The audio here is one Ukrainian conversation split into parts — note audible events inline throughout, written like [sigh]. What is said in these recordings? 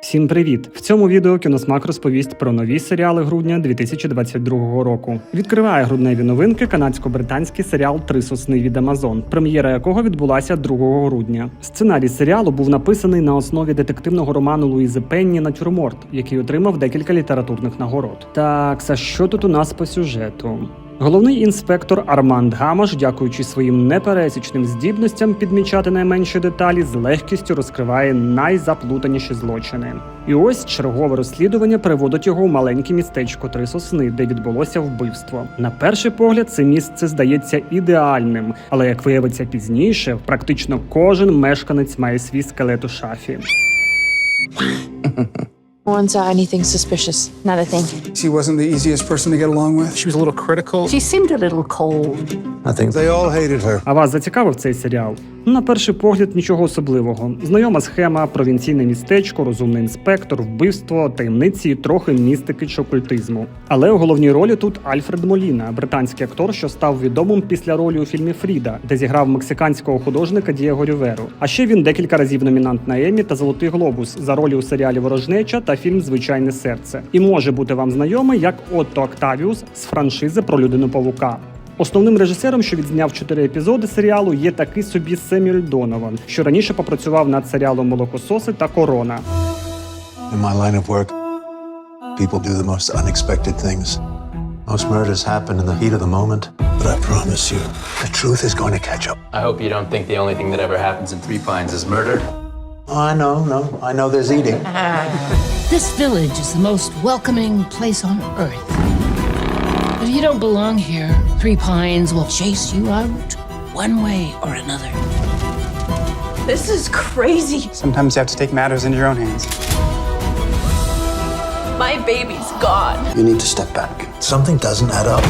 Всім привіт! В цьому відео кіносмак розповість про нові серіали грудня 2022 року. Відкриває грудневі новинки канадсько-британський серіал Три сосни від Амазон, прем'єра якого відбулася 2 грудня. Сценарій серіалу був написаний на основі детективного роману Луїзи Пенні Натюрморт, який отримав декілька літературних нагород. Так, а що тут у нас по сюжету? Головний інспектор Арманд Гамаш, дякуючи своїм непересічним здібностям підмічати найменші деталі, з легкістю розкриває найзаплутаніші злочини. І ось чергове розслідування приводить його у маленьке містечко Три Сосни, де відбулося вбивство. На перший погляд, це місце здається ідеальним, але як виявиться пізніше, практично кожен мешканець має свій скелет у шафі. No one saw anything suspicious. Not a thing. She wasn't the easiest person to get along with. She was a little critical. She seemed a little cold. I think they all hated her. А вас зацікавив цей серіал? На перший погляд, нічого особливого. Знайома схема, провінційне містечко, розумний інспектор, вбивство, таємниці трохи містики чи окультизму. Але у головній ролі тут Альфред Моліна, британський актор, що став відомим після ролі у фільмі Фріда, де зіграв мексиканського художника Дієго Рюверу. А ще він декілька разів номінант на Емі та Золотий Глобус за ролі у серіалі Ворожнеча та фільм Звичайне серце. І може бути вам знайомий як Отто Октавіус з франшизи про людину павука. Основним режисером, що відзняв чотири епізоди серіалу, є такий собі Семюель Донован, що раніше попрацював над серіалом Молокососи та Корона. In my line of work, people do the most unexpected things. Most murders happen in the heat of the moment. But I promise you, the truth is going to catch up. I hope you don't think the only thing that ever happens in Three Pines is murder. Oh, I know, no, I know there's eating. This village is the most welcoming place on earth. If you don't belong here, Three Pines will chase you out one way or another. This is crazy. Sometimes you have to take matters into your own hands. My baby's gone. You need to step back. Something doesn't add up.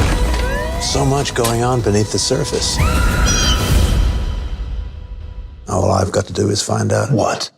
So much going on beneath the surface. All I've got to do is find out what.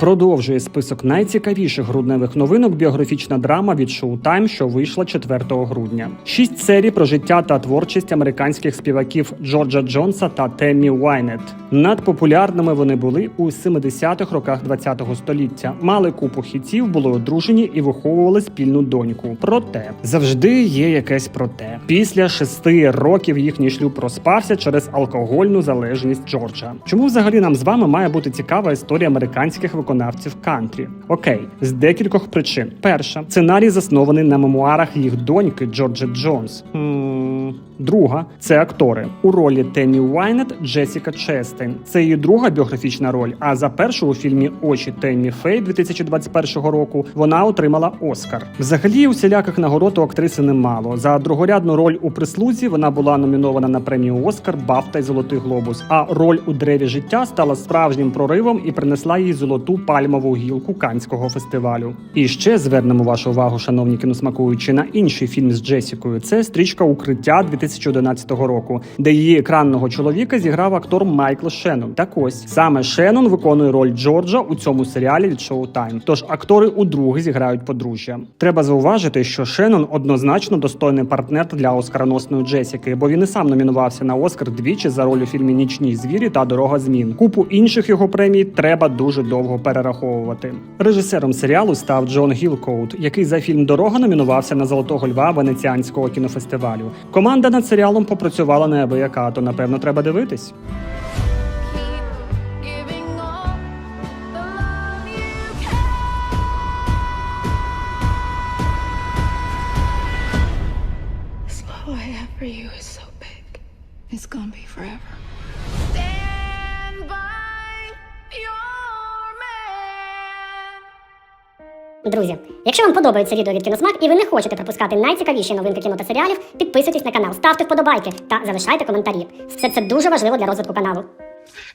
Продовжує список найцікавіших грудневих новинок біографічна драма від Showtime, що вийшла 4 грудня. Шість серій про життя та творчість американських співаків Джорджа Джонса та Теммі Уайнет. Надпопулярними вони були у 70-х роках ХХ століття. Мали купу хітів, були одружені і виховували спільну доньку. Проте завжди є якесь проте. Після шести років їхній шлюб розпався через алкогольну залежність Джорджа. Чому взагалі нам з вами має бути цікава історія американських виконавців кантрі? Окей, з декількох причин. Перша сценарій заснований на мемуарах їх доньки Джорджа Джонс. Друга це актори у ролі Темі Уайнет Джесіка Честейн. Це її друга біографічна роль. А за першу у фільмі Очі Темі Фей 2021 року вона отримала Оскар. Взагалі усіляких нагород у актриси немало. За другорядну роль у прислузі вона була номінована на премію Оскар, Бафта й Золотий Глобус. А роль у древі життя стала справжнім проривом і принесла їй золоту пальмову гілку Канського фестивалю. І ще звернемо вашу увагу, шановні кіносмакуючі, на інший фільм з Джесікою. Це стрічка Укриття 2011 року, де її екранного чоловіка зіграв актор Майкл Шеннон. Так ось саме Шеннон виконує роль Джорджа у цьому серіалі від Showtime. Тож актори удруге зіграють подружжя. Треба зауважити, що Шеннон однозначно достойний партнер для оскароносної Джесіки, бо він і сам номінувався на Оскар двічі за роль у фільмі Нічні звірі та Дорога змін. Купу інших його премій треба дуже довго перераховувати. Режисером серіалу став Джон Гілкоут, який за фільм Дорога номінувався на Золотого Льва Венеціанського кінофестивалю. Команда над серіалом попрацювала неабияка, то напевно треба дивитись. It's gonna be Друзі, якщо вам подобається відео від Кіносмак і ви не хочете пропускати найцікавіші новинки кіно та серіалів, підписуйтесь на канал, ставте вподобайки та залишайте коментарі. Все це дуже важливо для розвитку каналу.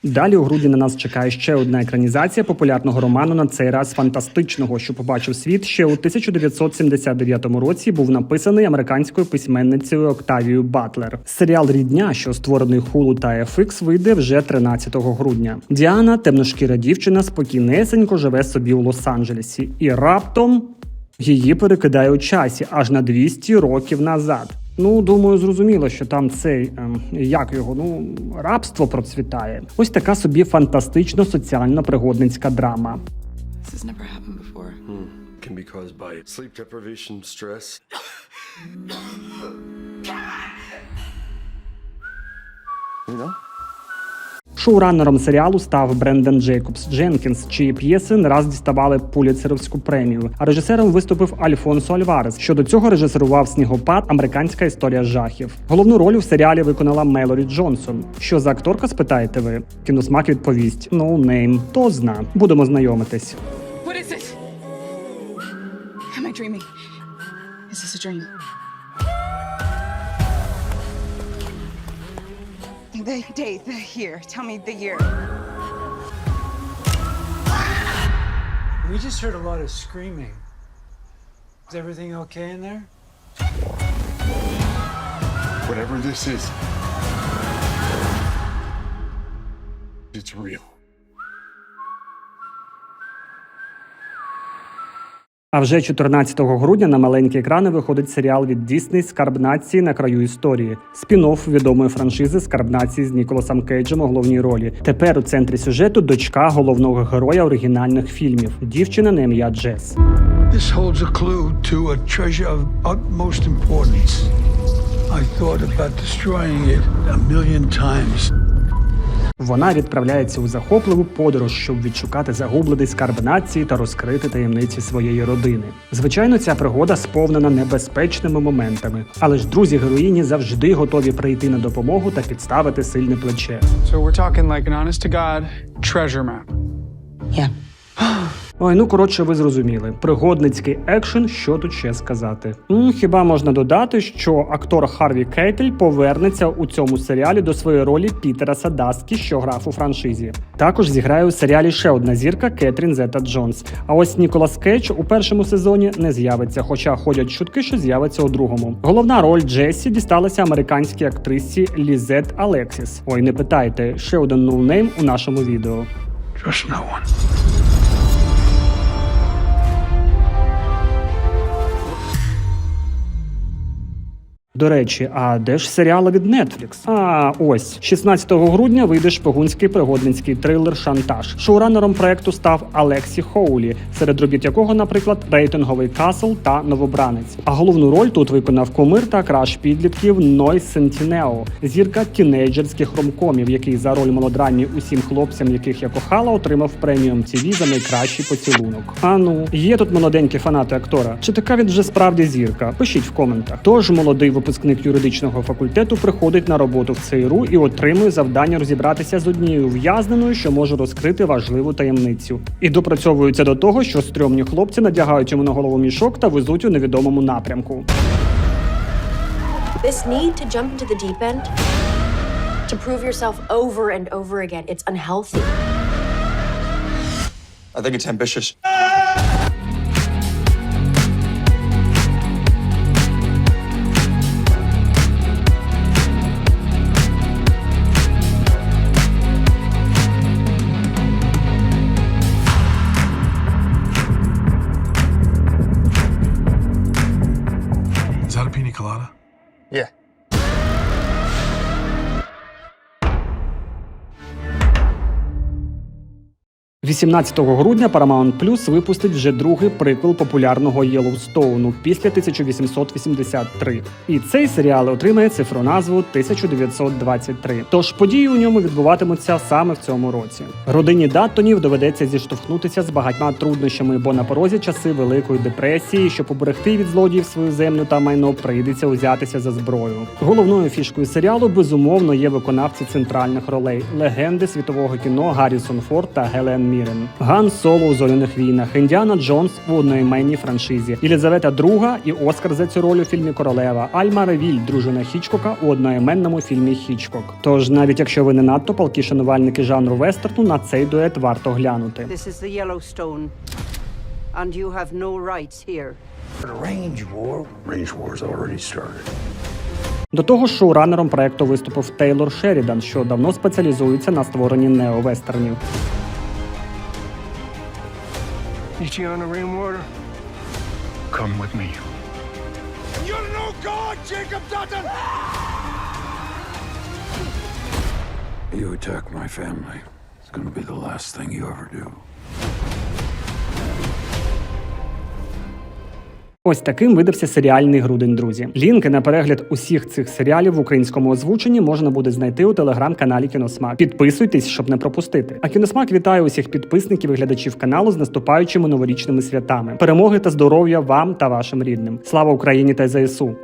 Далі у грудні на нас чекає ще одна екранізація популярного роману на цей раз фантастичного, що побачив світ ще у 1979 році. Був написаний американською письменницею Октавією Батлер. Серіал Рідня, що створений Hulu та FX, вийде вже 13 грудня. Діана, темношкіра дівчина, спокійнесенько живе собі у Лос-Анджелесі, і раптом її перекидає у часі аж на 200 років назад. Ну, думаю, зрозуміло, що там цей ем, як його, ну рабство процвітає. Ось така собі фантастично соціально пригодницька драма. Happened can be caused by sleep deprivation, stress. [laughs] you know? Шоураннером серіалу став Брендон Джейкобс Дженкінс, чиї п'єси не раз діставали пуліцеровську премію. А режисером виступив Альфонсо Альварес. що до цього режисерував снігопад Американська історія жахів. Головну роль в серіалі виконала Мелорі Джонсон. Що за акторка, спитаєте ви? Кіносмак відповість: No name. То зна. Будемо знайомитись. What is it? Am I dreaming? Is this a dream? The date, the year. Tell me the year. We just heard a lot of screaming. Is everything okay in there? Whatever this is, it's real. А вже 14 грудня на маленькі екрани виходить серіал від Дісней Скарб нації на краю історії. Спін-офф відомої франшизи Скарб нації з Ніколасом Кейджем у головній ролі. Тепер у центрі сюжету дочка головного героя оригінальних фільмів дівчина на ім'я Джес. This holds a clue to a treasure of utmost importance. I thought about destroying it a million times. Вона відправляється у захопливу подорож, щоб відшукати загублений скарб нації та розкрити таємниці своєї родини. Звичайно, ця пригода сповнена небезпечними моментами, але ж друзі героїні завжди готові прийти на допомогу та підставити сильне плече. So we're talking like an honest to God treasure map. Yeah. Ой, ну коротше, ви зрозуміли. Пригодницький екшен, що тут ще сказати. М, хіба можна додати, що актор Харві Кейтель повернеться у цьому серіалі до своєї ролі Пітера Садаскі, що грав у франшизі. Також зіграє у серіалі ще одна зірка Кетрін Зета Джонс. А ось Ніколас Кейдж у першому сезоні не з'явиться, хоча ходять чутки, що з'явиться у другому. Головна роль Джесі дісталася американській актрисі Лізет Алексіс. Ой, не питайте, ще один ноунейм у нашому відео. Trust no one. До речі, а де ж серіали від Netflix? А ось 16 грудня вийде шпигунський пригодницький трилер Шантаж. Шоуранером проекту став Алексі Хоулі, серед робіт якого, наприклад, рейтинговий Касл та Новобранець. А головну роль тут виконав комир та краш підлітків Ной Сентінео, зірка тінейджерських ромкомів, який за роль мелодрамі усім хлопцям, яких я кохала, отримав премію MTV за найкращий поцілунок. А ну є тут молоденькі фанати актора. Чи така він вже справді зірка? Пишіть в коментах. Тож молодий випускник юридичного факультету приходить на роботу в ЦРУ і отримує завдання розібратися з однією в'язненою, що може розкрити важливу таємницю. І допрацьовується до того, що стрьомні хлопці надягають йому на голову мішок та везуть у невідомому напрямку. This need to jump into the deep end, to prove yourself over and over again, it's unhealthy. I think it's ambitious. Colada? Yeah. 18 грудня Paramount Plus випустить вже другий приквел популярного Єлоустоуну після 1883. І цей серіал отримає цифроназву 1923. Тож події у ньому відбуватимуться саме в цьому році. Родині Даттонів доведеться зіштовхнутися з багатьма труднощами, бо на порозі часи Великої депресії, щоб поберегти від злодіїв свою землю та майно, прийдеться узятися за зброю. Головною фішкою серіалу безумовно є виконавці центральних ролей легенди світового кіно Гаррісон Форд та Гелен Мірен, Ган Соло у зоряних війнах, Індіана Джонс у одноіменній франшизі, Єлизавета II і Оскар за цю роль у фільмі Королева, Альма Ревіль, дружина Хічкока у одноіменному фільмі Хічкок. Тож, навіть якщо ви не надто палкі шанувальники жанру вестерну, на цей дует варто глянути. This is the Yellowstone, and you have no rights here. Range war. Range war's already started. До того ж, шоуранером проекту виступив Тейлор Шерідан, що давно спеціалізується на створенні неовестернів. You on the rainwater? Come with me. You're no God, Jacob Dutton! You attack my family. It's gonna be the last thing you ever do. Ось таким видався серіальний грудень, друзі. Лінки на перегляд усіх цих серіалів в українському озвученні можна буде знайти у телеграм-каналі Кіносмак. Підписуйтесь, щоб не пропустити. А кіносмак вітає усіх підписників і глядачів каналу з наступаючими новорічними святами. Перемоги та здоров'я вам та вашим рідним. Слава Україні та ЗСУ!